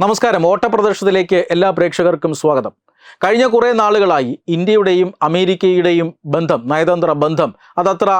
നമസ്കാരം. ഓട്ടപ്രദർശനത്തിലേക്ക് എല്ലാ പ്രേക്ഷകർക്കും സ്വാഗതം. കഴിഞ്ഞ കുറേ നാളുകളായി ഇന്ത്യയുടെയും അമേരിക്കയുടെയും ബന്ധം നയതന്ത്ര ബന്ധം അതത്ര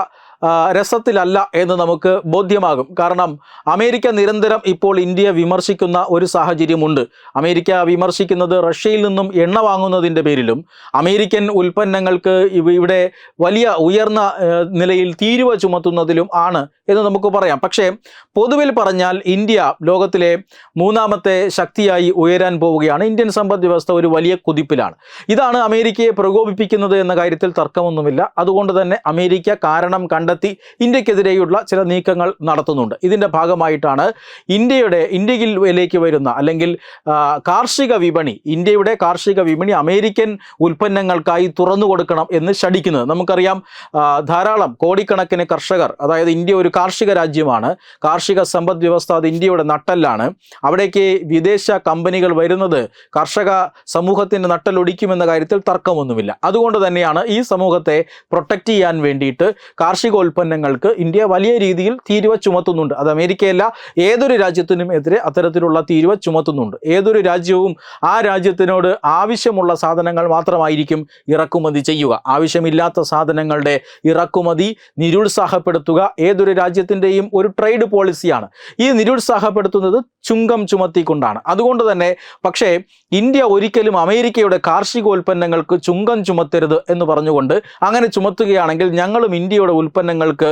രസത്തിലല്ല എന്ന് നമുക്ക് ബോധ്യമാകും. കാരണം അമേരിക്ക നിരന്തരം ഇപ്പോൾ ഇന്ത്യ വിമർശിക്കുന്ന ഒരു സാഹചര്യമുണ്ട്. അമേരിക്ക വിമർശിക്കുന്നത് റഷ്യയിൽ നിന്നും എണ്ണ വാങ്ങുന്നതിന്റെ പേരിലും അമേരിക്കൻ ഉൽപ്പന്നങ്ങൾക്ക് ഇവിടെ വലിയ ഉയർന്ന നിലയിൽ തീരുവ ചുമത്തുന്നതിലും ആണ് എന്ന് നമുക്ക് പറയാം. പക്ഷേ പൊതുവിൽ പറഞ്ഞാൽ ഇന്ത്യ ലോകത്തിലെ മൂന്നാമത്തെ ശക്തിയായി ഉയരാൻ പോവുകയാണ്. ഇന്ത്യൻ സമ്പദ് വ്യവസ്ഥ ഒരു വലിയ കുതിപ്പിലാണ്. ഇതാണ് അമേരിക്കയെ പ്രകോപിപ്പിക്കുന്നത് എന്ന കാര്യത്തിൽ തർക്കമൊന്നുമില്ല. അതുകൊണ്ട് തന്നെ അമേരിക്ക കാരണം കണ്ടെത്തി ഇന്ത്യക്കെതിരെയുള്ള ചില നീക്കങ്ങൾ നടത്തുന്നുണ്ട്. ഇതിന്റെ ഭാഗമായിട്ടാണ് ഇന്ത്യയുടെ ഇന്ത്യയിലേക്ക് വരുന്ന അല്ലെങ്കിൽ കാർഷിക വിപണി ഇന്ത്യയുടെ കാർഷിക വിപണി അമേരിക്കൻ ഉൽപ്പന്നങ്ങൾക്കായി തുറന്നു കൊടുക്കണം എന്ന് ശടിക്കുന്നത് നമുക്കറിയാം ധാരാളം കോടിക്കണക്കിന് കർഷകർ അതായത് ഇന്ത്യ ഒരു കാർഷിക രാജ്യമാണ് കാർഷിക സമ്പദ് വ്യവസ്ഥ അത് ഇന്ത്യയുടെ നട്ടല്ലാണ്. അവിടേക്ക് വിദേശ കമ്പനികൾ വരുന്നത് കർഷക സമൂഹത്തിന്റെ നട്ടലൊടിക്കുമെന്ന കാര്യത്തിൽ തർക്കമൊന്നുമില്ല. അതുകൊണ്ട് തന്നെയാണ് ഈ സമൂഹത്തെ പ്രൊട്ടക്റ്റ് ചെയ്യാൻ വേണ്ടിയിട്ട് കാർഷികോൽപ്പന്നങ്ങൾക്ക് ഇന്ത്യ വലിയ രീതിയിൽ തീരുവ ചുമത്തുന്നുണ്ട്. അത് അമേരിക്കയല്ല ഏതൊരു രാജ്യത്തിനും എതിരെ അത്തരത്തിലുള്ള തീരുവ ചുമത്തുന്നുണ്ട്. ഏതൊരു രാജ്യവും ആ രാജ്യത്തിനോട് ആവശ്യമുള്ള സാധനങ്ങൾ മാത്രമായിരിക്കും ഇറക്കുമതി ചെയ്യുക. ആവശ്യമില്ലാത്ത സാധനങ്ങളുടെ ഇറക്കുമതി നിരുത്സാഹപ്പെടുത്തുക ഏതൊരു രാജ്യത്തിന്റെയും ഒരു ട്രേഡ് പോളിസിയാണ്. ഈ നിരുത്സാഹപ്പെടുത്തുന്നത് ചുങ്കം ചുമത്തിക്കൊണ്ടാണ്. അതുകൊണ്ട് തന്നെ പക്ഷേ ഇന്ത്യ ഒരിക്കലും അമേരിക്കയുടെ കാർഷികോൽപ്പന്നങ്ങൾക്ക് ചുങ്കം ചുമത്തരുത് എന്ന് പറഞ്ഞുകൊണ്ട് അങ്ങനെ ചുമത്തുകയാണെങ്കിൽ ഞങ്ങളും ഇന്ത്യയുടെ ഉൽപ്പന്നങ്ങൾക്ക്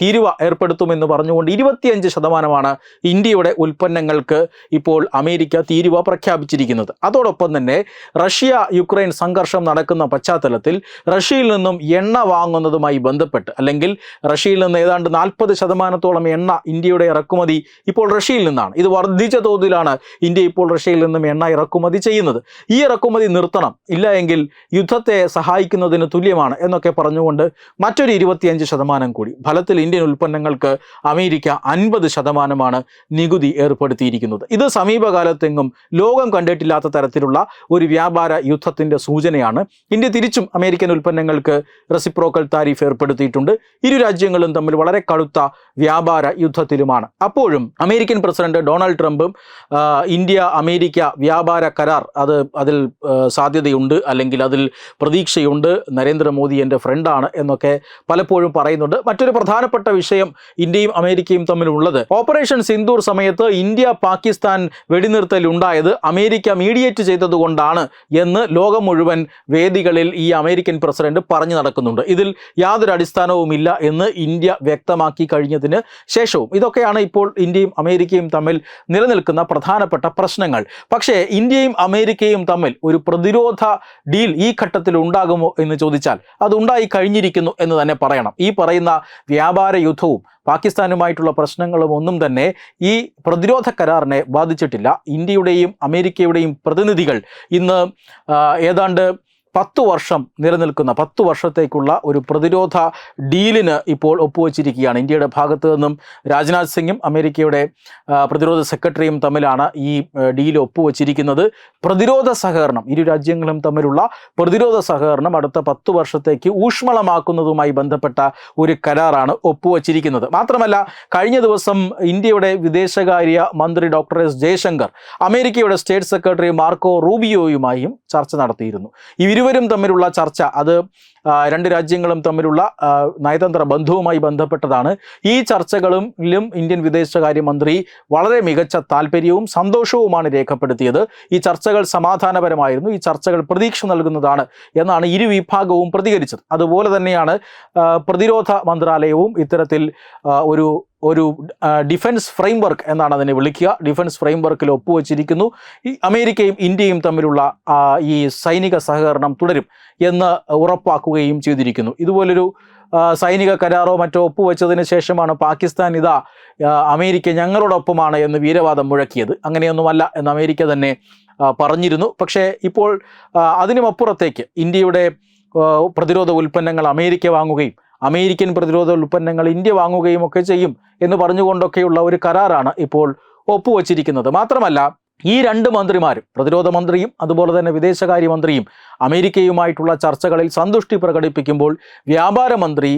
തീരുവ ഏർപ്പെടുത്തുമെന്ന് പറഞ്ഞുകൊണ്ട് ഇരുപത്തിയഞ്ച് ശതമാനമാണ് ഇന്ത്യയുടെ ഉൽപ്പന്നങ്ങൾക്ക് ഇപ്പോൾ അമേരിക്ക തീരുവ പ്രഖ്യാപിച്ചിരിക്കുന്നത്. അതോടൊപ്പം തന്നെ റഷ്യ യുക്രൈൻ സംഘർഷം നടക്കുന്ന പശ്ചാത്തലത്തിൽ റഷ്യയിൽ നിന്നും എണ്ണ വാങ്ങുന്നതുമായി ബന്ധപ്പെട്ട് അല്ലെങ്കിൽ റഷ്യയിൽ നിന്ന് ഏതാണ്ട് നാൽപ്പത് ശതമാനത്തോളം എണ്ണ ഇന്ത്യയുടെ ഇറക്കുമതി ഇപ്പോൾ റഷ്യയിൽ നിന്നാണ്. ഇത് വർദ്ധിച്ച തോതിലാണ് ഇന്ത്യ ഇപ്പോൾ റഷ്യയിൽ നിന്നും എണ്ണ ഇറക്കുമതി ചെയ്യുന്നത്. ഈ ഇറക്കുമതി നിർത്തണം. ഇല്ല എങ്കിൽ യുദ്ധത്തെ സഹായിക്കുന്നതിന് തുല്യമാണ് എന്നൊക്കെ പറഞ്ഞുകൊണ്ട് മറ്റൊരു ഇരുപത്തിയഞ്ച് ശതമാനം കൂടി. ഫലത്തിൽ ഇന്ത്യൻ ഉൽപ്പന്നങ്ങൾക്ക് അമേരിക്ക അൻപത് ശതമാനമാണ് നികുതി ഏർപ്പെടുത്തിയിരിക്കുന്നത്. ഇത് സമീപകാലത്തെങ്ങും ലോകം കണ്ടിട്ടില്ലാത്ത തരത്തിലുള്ള ഒരു വ്യാപാര യുദ്ധത്തിന്റെ സൂചനയാണ്. ഇന്ത്യ തിരിച്ചും അമേരിക്കൻ ഉൽപ്പന്നങ്ങൾക്ക് റെസിപ്രോക്കൽ താരിഫ് ഏർപ്പെടുത്തിയിട്ടുണ്ട്. ഇരു രാജ്യങ്ങളും തമ്മിൽ വളരെ കടുത്ത വ്യാപാര യുദ്ധത്തിലുമാണ്. അപ്പോഴും അമേരിക്കൻ പ്രസിഡന്റ് ഡൊണാൾഡ് ട്രംപും ഇന്ത്യ അമേരിക്ക വ്യാപാര കരാർ അത് അതിൽ സാധ്യതയുണ്ട് അല്ലെങ്കിൽ അതിൽ പ്രതീക്ഷയുണ്ട്. നരേന്ദ്രമോദി എന്റെ ഫ്രണ്ടാണ് എന്നൊക്കെ പലപ്പോഴും പറയുന്നുണ്ട്. മറ്റൊരു പ്രധാനപ്പെട്ട വിഷയം ഇന്ത്യയും അമേരിക്കയും തമ്മിലുള്ളത്. ഓപ്പറേഷൻ സിന്ദൂർ സമയത്ത് ഇന്ത്യ പാകിസ്ഥാൻ വെടിനിർത്തൽ ഉണ്ടായത് അമേരിക്ക മീഡിയേറ്റ് ചെയ്തതുകൊണ്ടാണ് എന്ന് ലോകം മുഴുവൻ വേദികളിൽ ഈ അമേരിക്കൻ പ്രസിഡന്റ് പറഞ്ഞു നടക്കുന്നുണ്ട്. ഇതിൽ യാതൊരു അടിസ്ഥാനവുമില്ല എന്ന് ഇന്ത്യ വ്യക്തമാക്കി കഴിഞ്ഞതിന് ശേഷവും. ഇതൊക്കെയാണ് ഇപ്പോൾ ഇന്ത്യയും അമേരിക്കയും തമ്മിൽ നിലനിൽക്കുന്ന പ്രധാനപ്പെട്ട പ്രശ്നങ്ങൾ. പക്ഷേ ഇന്ത്യയും അമേരിക്കയും തമ്മിൽ ഒരു പ്രതിരോധ ഡീൽ ഈ ഘട്ടത്തിൽ ഉണ്ടാകുമോ എന്ന് ചോദിച്ചാൽ അത് ഉണ്ടായി കഴിഞ്ഞിരിക്കുന്നു എന്ന് തന്നെ പറയണം. ഈ പറയുന്ന വ്യാപാര യുദ്ധവും പാകിസ്ഥാനുമായിട്ടുള്ള പ്രശ്നങ്ങളും ഒന്നും തന്നെ ഈ പ്രതിരോധ കരാറിനെ ബാധിച്ചിട്ടില്ല. ഇന്ത്യയുടെയും അമേരിക്കയുടെയും പ്രതിനിധികൾ ഇന്ന് ഏതാണ്ട് പത്തു വർഷം നിലനിൽക്കുന്ന പത്തു വർഷത്തേക്കുള്ള ഒരു പ്രതിരോധ ഡീലിന് ഇപ്പോൾ ഒപ്പുവച്ചിരിക്കുകയാണ് ഇന്ത്യയുടെ ഭാഗത്ത് നിന്നും രാജ്നാഥ് സിംഗും അമേരിക്കയുടെ പ്രതിരോധ സെക്രട്ടറിയും തമ്മിലാണ് ഈ ഡീൽ ഒപ്പുവച്ചിരിക്കുന്നത്. പ്രതിരോധ സഹകരണം ഇരു രാജ്യങ്ങളും തമ്മിലുള്ള പ്രതിരോധ സഹകരണം അടുത്ത പത്തു വർഷത്തേക്ക് ഊഷ്മളമാക്കുന്നതുമായി ബന്ധപ്പെട്ട ഒരു കരാറാണ് ഒപ്പുവച്ചിരിക്കുന്നത്. മാത്രമല്ല കഴിഞ്ഞ ദിവസം ഇന്ത്യയുടെ വിദേശകാര്യ മന്ത്രി ഡോക്ടർ എസ് ജയശങ്കർ അമേരിക്കയുടെ സ്റ്റേറ്റ് സെക്രട്ടറി മാർക്കോ റൂബിയോയുമായും ചർച്ച നടത്തിയിരുന്നു. ഇരുവരും തമ്മിലുള്ള ചർച്ച അത് രണ്ട് രാജ്യങ്ങളും തമ്മിലുള്ള നയതന്ത്ര ബന്ധവുമായി ബന്ധപ്പെട്ടതാണ്. ഈ ചർച്ചകളിലും ഇന്ത്യൻ വിദേശകാര്യമന്ത്രി വളരെ മികച്ച താല്പര്യവും സന്തോഷവുമാണ് രേഖപ്പെടുത്തിയത്. ഈ ചർച്ചകൾ സമാധാനപരമായിരുന്നു. ഈ ചർച്ചകൾ പ്രതീക്ഷ നൽകുന്നതാണ് എന്നാണ് ഇരു വിഭാഗവും പ്രതികരിച്ചത്. അതുപോലെ തന്നെയാണ് പ്രതിരോധ മന്ത്രാലയവും ഇത്തരത്തിൽ ഒരു ഒരു ഡിഫൻസ് ഫ്രെയിംവർക്ക് എന്നാണ് അതിനെ വിളിക്കുക. ഡിഫൻസ് ഫ്രെയിംവർക്കിൽ ഒപ്പുവച്ചിരിക്കുന്നു. ഈ അമേരിക്കയും ഇന്ത്യയും തമ്മിലുള്ള ഈ സൈനിക സഹകരണം തുടരും എന്ന് ഉറപ്പാക്കുകയും ചെയ്തിരിക്കുന്നു. ഇതുപോലൊരു സൈനിക കരാറോ മറ്റോ ഒപ്പുവെച്ചതിന് ശേഷമാണ് പാകിസ്ഥാൻ ഇതാ അമേരിക്ക ഞങ്ങളോടൊപ്പമാണ് എന്ന് വീരവാദം മുഴക്കിയത്. അങ്ങനെയൊന്നുമല്ല എന്ന് അമേരിക്ക തന്നെ പറഞ്ഞിരുന്നു. പക്ഷേ ഇപ്പോൾ അതിനുമപ്പുറത്തേക്ക് ഇന്ത്യയുടെ പ്രതിരോധ ഉൽപ്പന്നങ്ങൾ അമേരിക്ക വാങ്ങുകയും അമേരിക്കൻ പ്രതിരോധ ഉൽപ്പന്നങ്ങൾ ഇന്ത്യ വാങ്ങുകയും ഒക്കെ ചെയ്യും എന്ന് പറഞ്ഞുകൊണ്ടൊക്കെയുള്ള ഒരു കരാറാണ് ഇപ്പോൾ ഒപ്പുവച്ചിരിക്കുന്നത്. മാത്രമല്ല ഈ രണ്ട് മന്ത്രിമാരും പ്രതിരോധ മന്ത്രിയും അതുപോലെ തന്നെ വിദേശകാര്യമന്ത്രിയും അമേരിക്കയുമായിട്ടുള്ള ചർച്ചകളിൽ സന്തുഷ്ടി പ്രകടിപ്പിക്കുമ്പോൾ വ്യാപാര മന്ത്രി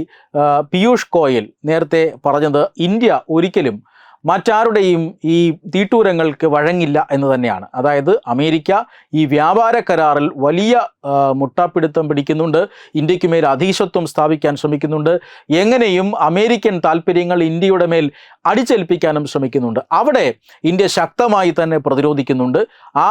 പീയൂഷ് ഗോയൽ നേരത്തെ പറഞ്ഞത് ഇന്ത്യ ഒരിക്കലും മറ്റാരുടെയും ഈ തീട്ടൂരങ്ങൾക്ക് വഴങ്ങില്ല എന്ന് തന്നെയാണ്. അതായത് അമേരിക്ക ഈ വ്യാപാര കരാറിൽ വലിയ മുട്ടാപ്പിടുത്തം പിടിക്കുന്നുണ്ട്. ഇന്ത്യയ്ക്ക് മേൽ അധീശത്വം സ്ഥാപിക്കാൻ ശ്രമിക്കുന്നുണ്ട്. എങ്ങനെയും അമേരിക്കൻ താല്പര്യങ്ങൾ ഇന്ത്യയുടെ മേൽ അടിച്ചേൽപ്പിക്കാനും ശ്രമിക്കുന്നുണ്ട്. അവിടെ ഇന്ത്യ ശക്തമായി തന്നെ പ്രതിരോധിക്കുന്നുണ്ട്. ആ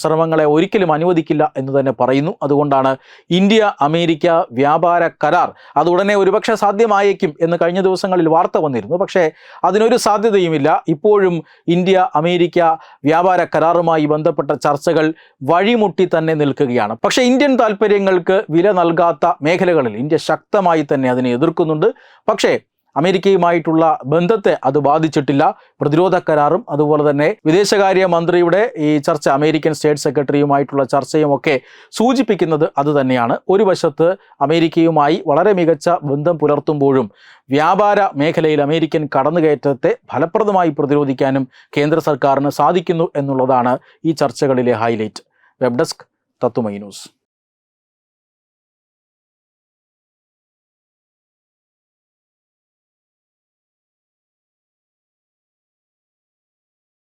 ശ്രമങ്ങളെ ഒരിക്കലും അനുവദിക്കില്ല എന്ന് തന്നെ പറയുന്നു. അതുകൊണ്ടാണ് ഇന്ത്യ അമേരിക്ക വ്യാപാര കരാർ അത് ഉടനെ ഒരുപക്ഷെ സാധ്യമായേക്കും എന്ന് കഴിഞ്ഞ ദിവസങ്ങളിൽ വാർത്ത വന്നിരുന്നു. പക്ഷേ അതിനൊരു സാധ്യതയുമില്ല. ഇപ്പോഴും ഇന്ത്യ അമേരിക്ക വ്യാപാര കരാറുമായി ബന്ധപ്പെട്ട ചർച്ചകൾ വഴിമുട്ടി തന്നെ നിൽക്കുകയാണ്. പക്ഷേ ഇന്ത്യൻ താല്പര്യങ്ങൾക്ക് വില നൽകാത്ത മേഖലകളിൽ ഇന്ത്യ ശക്തമായി തന്നെ അതിനെ എതിർക്കുന്നുണ്ട്. പക്ഷേ അമേരിക്കയുമായിട്ടുള്ള ബന്ധത്തെ അത് ബാധിച്ചിട്ടില്ല. പ്രതിരോധ കരാറും അതുപോലെ തന്നെ വിദേശകാര്യ മന്ത്രിയുടെ ഈ ചർച്ച അമേരിക്കൻ സ്റ്റേറ്റ് സെക്രട്ടറിയുമായിട്ടുള്ള ചർച്ചയും ഒക്കെ സൂചിപ്പിക്കുന്നത് അത് തന്നെയാണ്. ഒരു വശത്ത് അമേരിക്കയുമായി വളരെ മികച്ച ബന്ധം പുലർത്തുമ്പോഴും വ്യാപാര മേഖലയിൽ അമേരിക്കൻ കടന്നുകയറ്റത്തെ ഫലപ്രദമായി പ്രതിരോധിക്കാനും കേന്ദ്ര സർക്കാരിന് സാധിക്കുന്നു എന്നുള്ളതാണ് ഈ ചർച്ചകളിലെ ഹൈലൈറ്റ്. വെബ് ഡെസ്ക് തത്തുമൈ ന്യൂസ്.